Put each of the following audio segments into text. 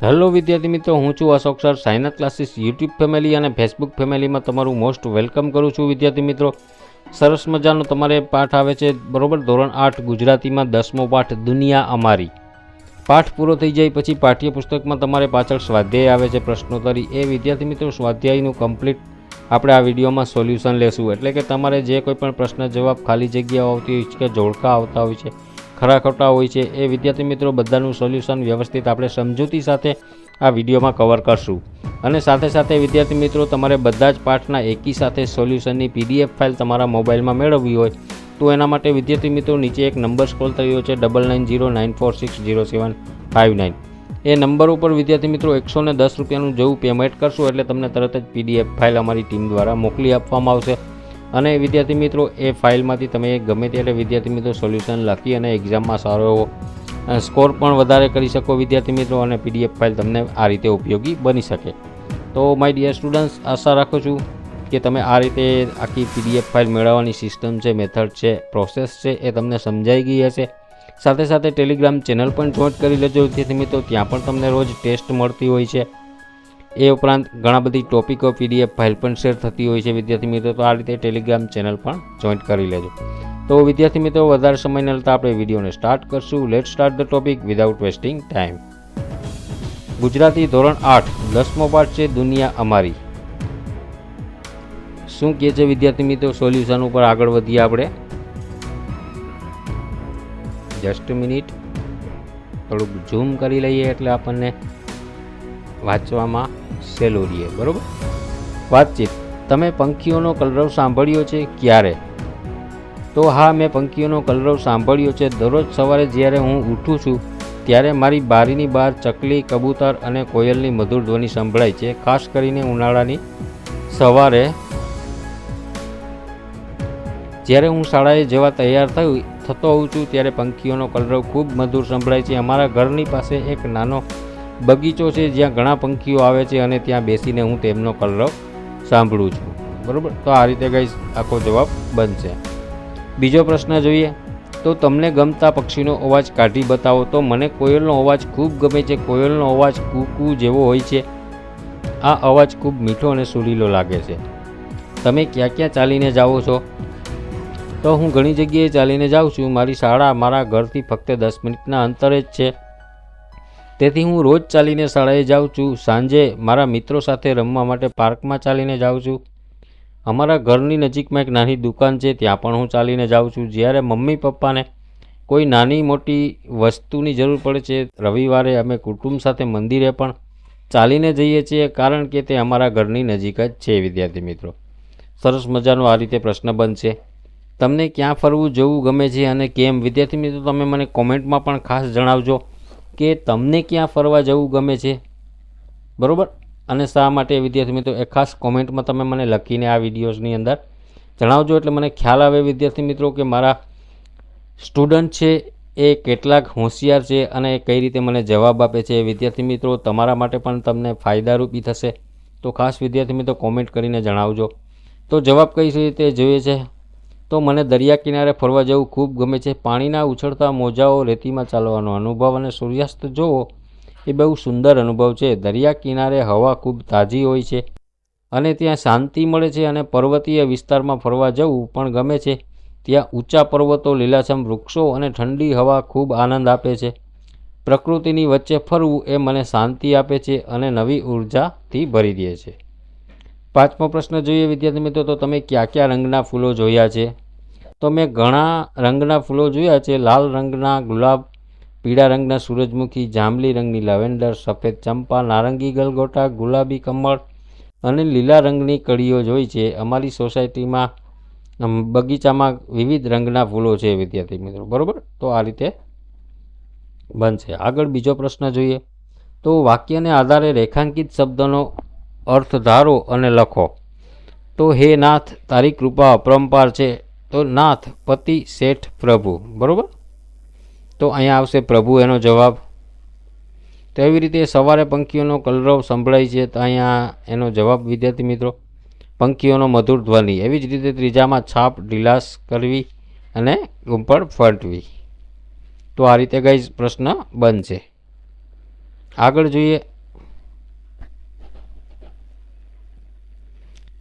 Hello વિદ્યાર્થી મિત્રો, હું છું Ashok sir. Sainath classes YouTube family અને ફેસબુક ફેમિલીમાં તમારું મોસ્ટ વેલકમ કરું છું વિદ્યાર્થી મિત્રો. સરસ મજાનો તમારે પાઠ આવે છે, બરોબર? ધોરણ આઠ, ગુજરાતીમાં દસમો પાઠ, દુનિયા અમારી. પાઠ પૂરો થઈ જાય પછી પાઠ્યપુસ્તકમાં તમારે પાછળ સ્વાધ્યાય આવે છે પ્રશ્નોત્તરી. એ વિદ્યાર્થી મિત્રો, સ્વાધ્યાયનું કમ્પ્લીટ આપણે આ વિડીયોમાં સોલ્યુશન લેશું. એટલે કે તમારે જે કોઈ પણ પ્રશ્ન જવાબ ખાલી જગ્યાઓ આવતી હોય છે કે જોડકા આવતા હોય છે ખરા ખોટા હોય છે એ વિદ્યાર્થી મિત્રો બધાનું સોલ્યુશન વ્યવસ્થિત આપણે સમજૂતી સાથે આ વિડીયોમાં કવર કરશું. અને સાથે સાથે વિદ્યાર્થી મિત્રો તમારે બધા જ પાઠના એકી સાથે સોલ્યુશનની પીડીએફ ફાઇલ તમારા મોબાઈલમાં મેળવવી હોય, તો એના માટે વિદ્યાર્થી મિત્રો નીચે એક નંબર સ્ક્રોલ થયો છે double nine zero nine four six zero seven five nine એ નંબર ઉપર વિદ્યાર્થી મિત્રો એકસો ને દસ રૂપિયાનું જેવું પેમેન્ટ કરશો એટલે તમને તરત જ પીડીએફ ફાઇલ અમારી ટીમ દ્વારા મોકલી આપવામાં આવશે. અને વિદ્યાર્થી મિત્રો, એ ફાઇલમાંથી તમે ગમે ત્યારે વિદ્યાર્થી મિત્રો સોલ્યુશન લખી અને એક્ઝામમાં સારો એવો સ્કોર પણ વધારે કરી શકો વિદ્યાર્થી મિત્રો અને પીડીએફ ફાઇલ તમને આ રીતે ઉપયોગી બની શકે. તો માય ડિયર સ્ટુડન્ટ્સ આશા રાખું છું કે તમે આ રીતે આખી પીડીએફ ફાઇલ મેળવવાની સિસ્ટમ છે મેથડ છે પ્રોસેસ છે, એ તમને સમજાઈ ગઈ હશે. સાથે સાથે ટેલિગ્રામ ચેનલ પણ જોઈન્ટ કરી લેજો વિદ્યાર્થી મિત્રો, ત્યાં પણ તમને રોજ ટેસ્ટ મળતી હોય છે. એ ઉપરાંત ઘણા બધી ટોપિકો, પીડીએફ, ફાઇલ પણ શેર થતી હોય છે. વિદ્યાર્થી મિત્રો, તો આ રીતે ટેલિગ્રામ ચેનલ પણ જોઈન્ટ કરી લેજો. તો વિદ્યાર્થી મિત્રો, વધારે સમય ન લેતા આપણે વિડીયોને સ્ટાર્ટ કરશું. Let start the topic without wasting time Gujarati ધોરણ આઠ, દસમો પાઠ છે, દુનિયા અમારી. શું કહે છે વિદ્યાર્થી મિત્રો? સોલ્યુશન ઉપર આગળ વધીએ આપણે. જસ્ટ મિનિટ થોડુંક ઝૂમ કરી લઈએ એટલે આપણને વાંચવામાં સહેલું રહીએ બરાબર? વાતચીત. તમે પંખીઓનો કલરવ સાંભળ્યો છે ક્યારે? તો હા, મેં પંખીઓનો કલરવ સાંભળ્યો છે. દરરોજ સવારે જ્યારે હું ઉઠું છું, ત્યારે મારી બારીની બહાર ચકલી, કબૂતર અને કોયલની મધુર ધ્વનિ સંભળાય છે. ખાસ કરીને ઉનાળાની સવારે જ્યારે હું શાળાએ જવા તૈયાર થયું, થતો હોઉં છું, ત્યારે પંખીઓનો કલરવ ખૂબ મધુર સંભળાય છે. અમારા ઘરની પાસે એક નાનો બગીચો છે, જ્યાં ઘણા પંખીઓ આવે છે અને ત્યાં બેસીને હું તેમનો કલરવ સાંભળું છું. બરાબર? તો આ રીતે ગઈ આખો જવાબ બનશે. બીજો પ્રશ્ન જોઈએ. તો તમને ગમતા પક્ષીનો અવાજ કાઢી બતાવો. તો મને કોયલનો અવાજ ખૂબ ગમે છે. કોયલનો અવાજ કૂકુ જેવો હોય છે. આ અવાજ ખૂબ મીઠો અને સુરીલો લાગે છે. તમે ક્યાં ક્યાં ચાલીને જાઓ છો? તો હું ઘણી જગ્યાએ ચાલીને જાઉં છું. મારી શાળા મારા ઘરથી ફક્ત દસ મિનિટના અંતરે જ છે. તેથી હું રોજ ચાલીને શાળાએ જાઉં છું. સાંજે મારા મિત્રો સાથે રમવા માટે પાર્કમાં ચાલીને જાઉં છું. અમારા ઘરની નજીકમાં એક નાની દુકાન છે, ત્યાં પણ હું ચાલીને જાઉં છું. જ્યારે મમ્મી પપ્પાને કોઈ નાની મોટી વસ્તુની જરૂર પડે છે, રવિવારે અમે કુટુંબ સાથે મંદિરે પણ ચાલીને જઈએ છીએ, કારણ કે તે અમારા ઘરની નજીક જ છે, વિદ્યાર્થી મિત્રો. સરસ મજાનો આ રીતે પ્રશ્ન બનશે. તમને ક્યાં ફરવું, જવું ગમે છે અને કેમ? વિદ્યાર્થી મિત્રો, તમે મને કોમેન્ટમાં પણ ખાસ જણાવજો. કે તમને ક્યાં ફરવા જવું ગમે છે? બરાબર? અને શા માટે, વિદ્યાર્થી મિત્રો એ ખાસ કોમેન્ટમાં તમે મને લખીને આ વિડીયોઝની અંદર જણાવજો. એટલે મને ખ્યાલ આવે, વિદ્યાર્થી મિત્રો, કે મારા સ્ટુડન્ટ છે એ કેટલાક હોશિયાર છે અને કઈ રીતે મને જવાબ આપે છે. વિદ્યાર્થી મિત્રો, તમારા માટે પણ તમને ફાયદારૂપી થશે. તો ખાસ વિદ્યાર્થી મિત્રો, કોમેન્ટ કરીને જણાવજો. તો જવાબ કઈ રીતે જોઈએ છે? તો મને દરિયા કિનારે ફરવા જવું ખૂબ ગમે છે. પાણીના ઉછળતા મોજાઓ રેતીમાં ચાલવાનો અનુભવ અને સૂર્યાસ્ત જોવો એ બહુ સુંદર અનુભવ છે. દરિયા કિનારે હવા ખૂબ તાજી હોય છે અને ત્યાં શાંતિ મળે છે અને પર્વતીય વિસ્તારમાં ફરવા જવું પણ ગમે છે. ત્યાં ઊંચા પર્વતો, લીલાછમ વૃક્ષો અને ઠંડી હવા ખૂબ આનંદ આપે છે. પ્રકૃતિની વચ્ચે ફરવું એ મને શાંતિ આપે છે અને નવી ઉર્જાથી ભરી દે છે. પાંચમો પ્રશ્ન જોઈએ વિદ્યાર્થી મિત્રો, તો તમે કયા કયા રંગના ફૂલો જોયા છે? તો મેં ઘણા રંગના ફૂલો જોયા છે. લાલ રંગના, ગુલાબ, પીળા રંગના, સૂરજમુખી, જાંબલી રંગની લેવેન્ડર, સફેદ ચંપા, નારંગી ગલગોટા, ગુલાબી કમળ અને લીલા રંગની કળીઓ જોઈ છે. અમારી સોસાયટીમાં બગીચામાં વિવિધ રંગના ફૂલો છે વિદ્યાર્થી મિત્રો. બરાબર? તો આ રીતે બનશે. આગળ બીજો પ્રશ્ન જોઈએ. તો વાક્યને આધારે રેખાંકિત શબ્દનો અર્થ ધારો અને લખો. તો હે નાથ, તારી કૃપા અપરંપાર છે. તો નાથ, પતિ શેઠ પ્રભુ. બરાબર? તો અહીંયા આવશે પ્રભુ એનો જવાબ. તો એવી રીતે સવારે પંખીઓનો કલરવ સંભળાય છે તો અહીંયા એનો જવાબ. વિદ્યાર્થી મિત્રો, પંખીઓનો મધુર ધ્વનિ. એવી જ રીતે ત્રીજામાં છાપ ઢીલાસ કરવી અને ગુંપળ ફાટવી. તો આ રીતે ગઈ પ્રશ્ન બનશે. આગળ જોઈએ.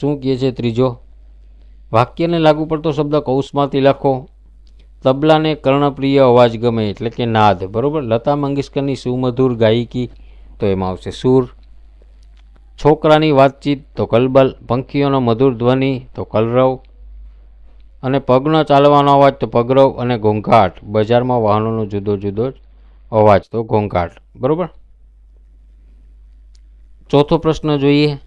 શું કહે છે ત્રીજો? વાક્યને લાગુ પડતો શબ્દ કૌશમાંથી લખો. તબલાને કર્ણપ્રિય અવાજ ગમે એટલે કે નાદ. બરાબર? લતા મંગેશકરની સુમધુર ગાયકી તો એમાં આવશે સૂર. છોકરાની વાતચીત તો કલબલ. પંખીઓનો મધુર ધ્વનિ તો કલરવ. અને પગનો ચાલવાનો અવાજ તો પગરવ અને ઘોંઘાટ. બજારમાં વાહનોનો જુદો જુદો અવાજ તો ઘોંઘાટ. બરાબર? ચોથો પ્રશ્ન જોઈએ.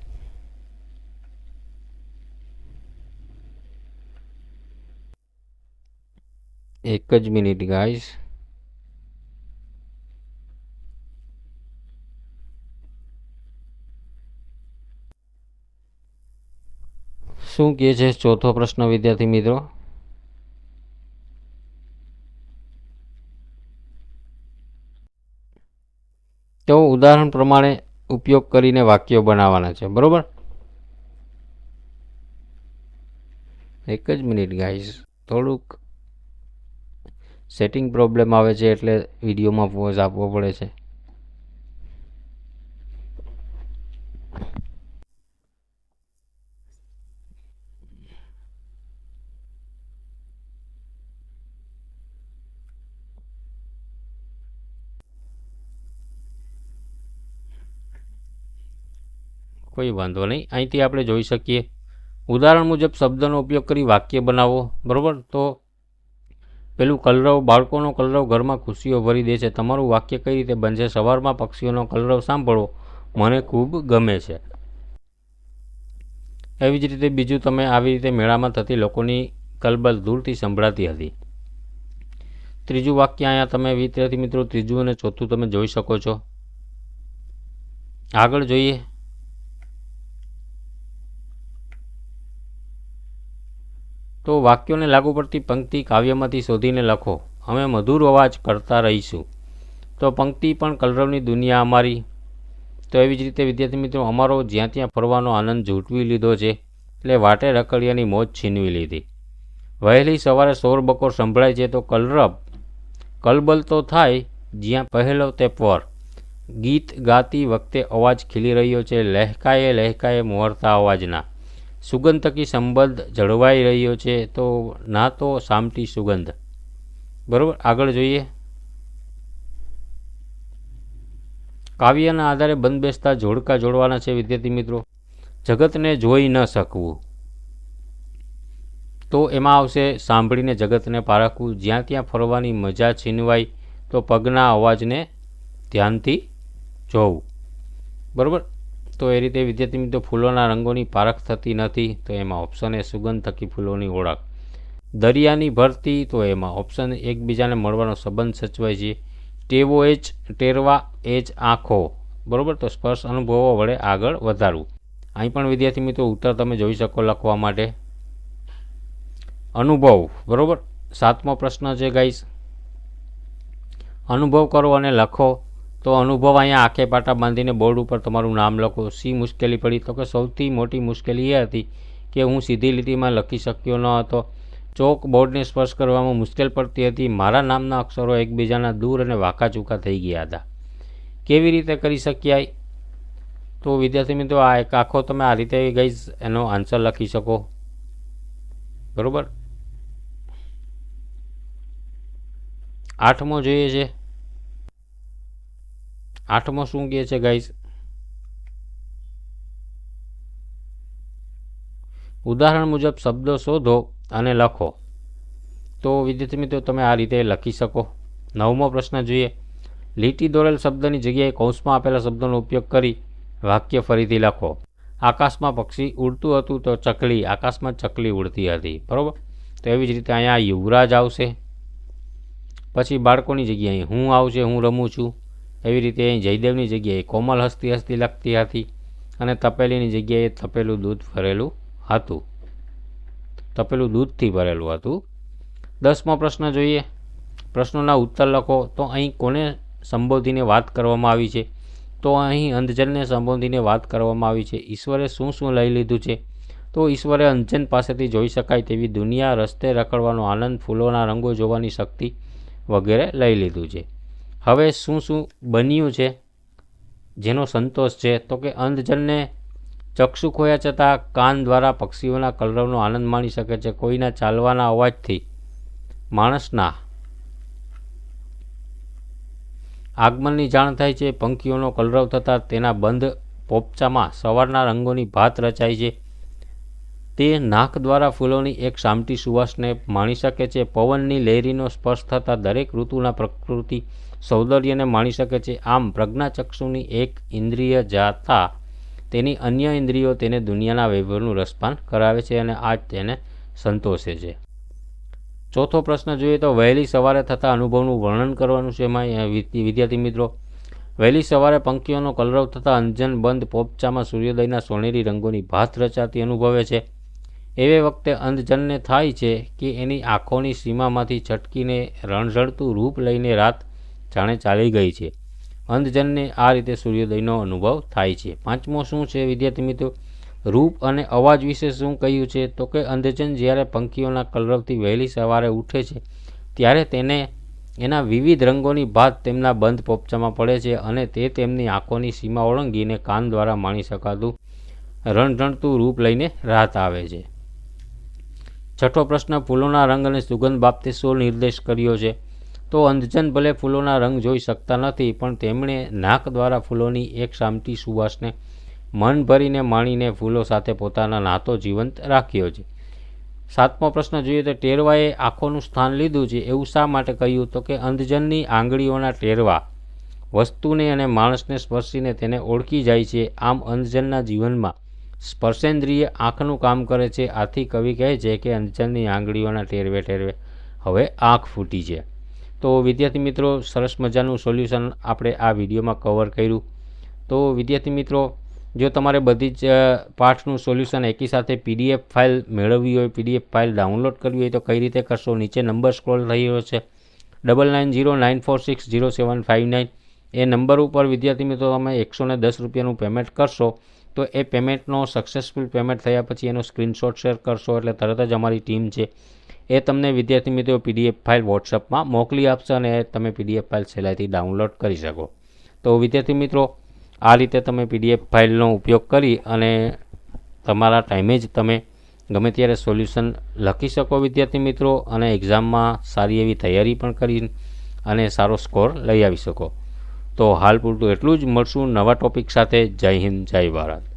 એક જ મિનિટ ગાઈસ શું કહે છે ચોથો પ્રશ્ન, વિદ્યાર્થી મિત્રો? તો ઉદાહરણ પ્રમાણે ઉપયોગ કરીને વાક્યો બનાવવાના છે, બરોબર? એક જ મિનિટ ગાઈસ થોડુંક સેટિંગ પ્રોબ્લેમ આવે છે એટલે વિડીયોમાં પોઝ આપવો પડે છે. કોઈ વાંધો નહીં, અહીંથી આપણે જોઈ શકીએ. ઉદાહરણ મુજબ શબ્દનો ઉપયોગ કરી વાક્ય બનાવો, બરાબર? તો પેલું કલરવ, બાળકોનો કલરવ ઘરમાં ખુશીઓ ભરી દે છે. તમારું વાક્ય કઈ રીતે બનશે? સવારમાં પક્ષીઓનો કલરવ સાંભળવો મને ખૂબ ગમે છે. એવી જ રીતે બીજું તમે આવી રીતે મેળામાં થતી લોકોની કલબલ દૂરથી સંભળાતી હતી. ત્રીજું વાક્ય અહીંયા તમે વિદ્યાર્થી મિત્રો, ત્રીજું અને ચોથું તમે જોઈ શકો છો. આગળ જોઈએ. તો વાક્યોને લાગુ પડતી પંક્તિ કાવ્યમાંથી શોધીને લખો. અમે મધુર અવાજ કરતા રહીશું. તો પંક્તિ પણ કલરવની દુનિયા અમારી. તો એવી જ રીતે, વિદ્યાર્થી મિત્રો, અમારો જ્યાં ત્યાં ફરવાનો આનંદ ઝૂંટવી લીધો છે. એટલે વાટે રખડિયાની મોજ છીનવી લીધી. વહેલી સવારે સોર બકોર સંભળાય છે તો કલરબ કલબલ તો થાય, જ્યાં પહેલો તે પર. ગીત ગાતી વખતે અવાજ ખીલી રહ્યો છે. લહેકાએ લહેકાએ મોહરતા અવાજના. સુગંધ થકી સંબંધ જળવાઈ રહ્યો છે, તો ના તો સામટી સુગંધ. બરાબર? આગળ જોઈએ. કાવ્યના આધારે બંધ બેસતા જોડકા જોડવાના છે, વિદ્યાર્થી મિત્રો. જગતને જોઈ ન શકવું. તો એમાં આવશે, સાંભળીને જગતને પારખવું. જ્યાં ત્યાં ફરવાની મજા છીનવાય, તો પગના અવાજને ધ્યાનથી જોવું. બરાબર? તો એ રીતે વિદ્યાર્થી મિત્રો, ફૂલોના રંગોની પારખ થતી નથી, તો એમાં ઓપ્શન એ સુગંધ થકી ફૂલોની ઓળખ. દરિયાની ભરતી, તો એમાં ઓપ્શન એકબીજાને મળવાનો સંબંધ સચવાય છે. ટેવો એ જ ટેરવા એ આંખો. બરાબર? તો સ્પર્શ અનુભવો વડે આગળ વધારવું. અહીં પણ વિદ્યાર્થી મિત્રો, ઉત્તર તમે જોઈ શકો લખવા માટે. અનુભવ. બરાબર? સાતમો પ્રશ્ન છે ગાઈસ અનુભવ કરો અને લખો. તો અનુભવ અહીંયા આંખે પાટા બાંધીને બોર્ડ ઉપર તમારું નામ લખો. શી મુશ્કેલી પડી? તો કે સૌથી મોટી મુશ્કેલી એ હતી કે હું સીધી લીટીમાં લખી શક્યો ન હતો. ચોક બોર્ડને સ્પર્શ કરવામાં મુશ્કેલ પડતી હતી. મારા નામના અક્ષરો એકબીજાના દૂર અને વાંકા ચૂકા થઈ ગયા હતા. કેવી રીતે કરી શક્યા તો વિદ્યાર્થી મિત્રો, આ એક આખો તમે આ રીતે ગઈ એનો આન્સર લખી શકો. બરાબર? આઠમો જોઈએ છે. આઠમો શું કહે છે ગાઈસ ઉદાહરણ મુજબ શબ્દો શોધો અને લખો. તો વિદ્યાર્થી મિત્રો, તમે આ રીતે લખી શકો. નવમો પ્રશ્ન જોઈએ. લીટી દોરેલ શબ્દની જગ્યાએ કૌંસમાં આપેલા શબ્દોનો ઉપયોગ કરી વાક્ય ફરીથી લખો. આકાશમાં પક્ષી ઉડતું હતું તો ચકલી, આકાશમાં ચકલી ઉડતી હતી. બરાબર? તો એવી જ રીતે અહીંયા યુવરાજ આવશે. પછી બાળકોની જગ્યાએ હું આવશે, હું રમું છું. એવી રીતે અહીં જયદેવની જગ્યાએ કોમલ હસ્તી હસ્તી લખતી હતી અને તપેલીની જગ્યાએ તપેલું દૂધ ભરેલું હતું. તપેલું દૂધથી ભરેલું હતું. દસમો પ્રશ્ન જોઈએ. પ્રશ્નોના ઉત્તર લખો. તો અહીં કોને સંબોધીને વાત કરવામાં આવી છે? તો અહીં અંધજનને સંબોધીને વાત કરવામાં આવી છે. ઈશ્વરે શું શું લઈ લીધું છે? તો ઈશ્વરે અંજન પાસેથી જોઈ શકાય તેવી દુનિયા રસ્તે રખડવાનો આનંદ ફૂલોના રંગો જોવાની શક્તિ વગેરે લઈ લીધું છે. હવે શું શું બન્યું છે? જેનો સંતોષ છે? તો કે અંધજનને ચક્ષુ ખોયા છતાં કાન દ્વારા પક્ષીઓના કલરવનો આનંદ માણી શકે છે. કોઈના ચાલવાના અવાજથી માણસના આગમનની જાણ થાય છે. પંખીઓનો કલરવ થતાં તેના બંધ પોપચામાં સવારના રંગોની ભાત રચાય છે. તે નાક દ્વારા ફૂલોની એક સામટી સુવાસને માણી શકે છે. પવનની લહેરીનો સ્પર્શ થતાં દરેક ઋતુના પ્રકૃતિ સૌંદર્યને માણી શકે છે. આમ પ્રજ્ઞાચક્ષુની એક ઇન્દ્રિય જાતા તેની અન્ય ઇન્દ્રિયો તેને દુનિયાના વૈભવનું રસપાન કરાવે છે અને આ તેને સંતોષે છે. ચોથો પ્રશ્ન જોઈએ તો વહેલી સવારે થતા અનુભવનું વર્ણન કરવાનું છે એમાં વિદ્યાર્થી મિત્રો. વહેલી સવારે પંખીઓનો કલરવ થતાં અંજન બંધ પોપચામાં સૂર્યોદયના સોનેરી રંગોની ભાત રચાતી અનુભવે છે. એવે વખતે અંધજનને થાય છે કે એની આંખોની સીમામાંથી છટકીને રણઝડતું રૂપ લઈને રાત જાણે ચાલી ગઈ છે. અંધજનને આ રીતે સૂર્યોદયનો અનુભવ થાય છે. પાંચમો શું છે? વિદ્યાર્થી મિત્રો, રૂપ અને અવાજ વિશે શું કહ્યું છે? તો કે અંધજન જ્યારે પંખીઓના કલરવથી વહેલી સવારે ઉઠે છે, ત્યારે તેને એના વિવિધ રંગોની ભાત તેમના બંધ પોપચામાં પડે છે અને તે તેમની આંખોની સીમા ઓળંગીને કાન દ્વારા માણી શકાતું રણઝણતું રૂપ લઈને રાત આવે છે. છઠ્ઠો પ્રશ્ન, ફૂલોના રંગ અને સુગંધ બાબતે શું નિર્દેશ કર્યો છે? તો અંધજન ભલે ફૂલોના રંગ જોઈ શકતા નથી, પણ તેમણે નાક દ્વારા ફૂલોની એક સામટી સુવાસને મન ભરીને માણીને ફૂલો સાથે પોતાના નાતો જીવંત રાખ્યો છે. સાતમો પ્રશ્ન જોઈએ તો ટેરવાએ આંખોનું સ્થાન લીધું છે. એવું શા માટે કહ્યું? તો કે અંધજનની આંગળીઓના ટેરવા વસ્તુને અને માણસને સ્પર્શીને તેને ઓળખી જાય છે. આમ અંધજનના જીવનમાં સ્પર્શેન્દ્રિય આંખનું કામ કરે છે. આથી કવિ કહે છે કે અંજનની આંગળીઓના ટેરવે ટેરવે હવે આંખ ફૂટી છે. તો વિદ્યાર્થી મિત્રો, સરસ મજાનું સોલ્યુશન આપણે આ વિડીયોમાં કવર કર્યું. તો વિદ્યાર્થી મિત્રો, જો તમારે બધી જ પાઠનું સોલ્યુશન એકી સાથે પીડીએફ ફાઇલ મેળવવી હોય, પીડીએફ ફાઇલ ડાઉનલોડ કરવી હોય તો કઈ રીતે કરશો? નીચે નંબર સ્ક્રોલ થઈ રહ્યો છે. Double nine zero nine four six zero seven five nine એ નંબર ઉપર વિદ્યાર્થી મિત્રો તમે એકસો ને દસ રૂપિયાનું પેમેન્ટ કરશો. તો એ પેમેન્ટનો સક્સેસફુલ પેમેન્ટ થયા પછી એનો સ્ક્રીનશોટ શેર કરશો એટલે તરત જ અમારી ટીમ છે. એ તમને વિદ્યાર્થી મિત્રો પીડીએફ ફાઇલ વોટ્સઅપમાં મોકલી આપશે અને તમે પીડીએફ ફાઇલ સહેલાઈથી ડાઉનલોડ કરી શકો. તો વિદ્યાર્થી મિત્રો, આ રીતે તમે પીડીએફ ફાઇલનો ઉપયોગ કરી અને તમારા ટાઈમે જ તમે ગમે ત્યારે સોલ્યુશન લખી શકો વિદ્યાર્થી મિત્રો અને એક્ઝામમાં સારી એવી તૈયારી પણ કરી અને સારો સ્કોર લઈ આવી શકો. તો હાલ પૂરતું એટલું જ. મળશું નવા ટોપિક સાથે. જય હિન્દ, જય ભારત.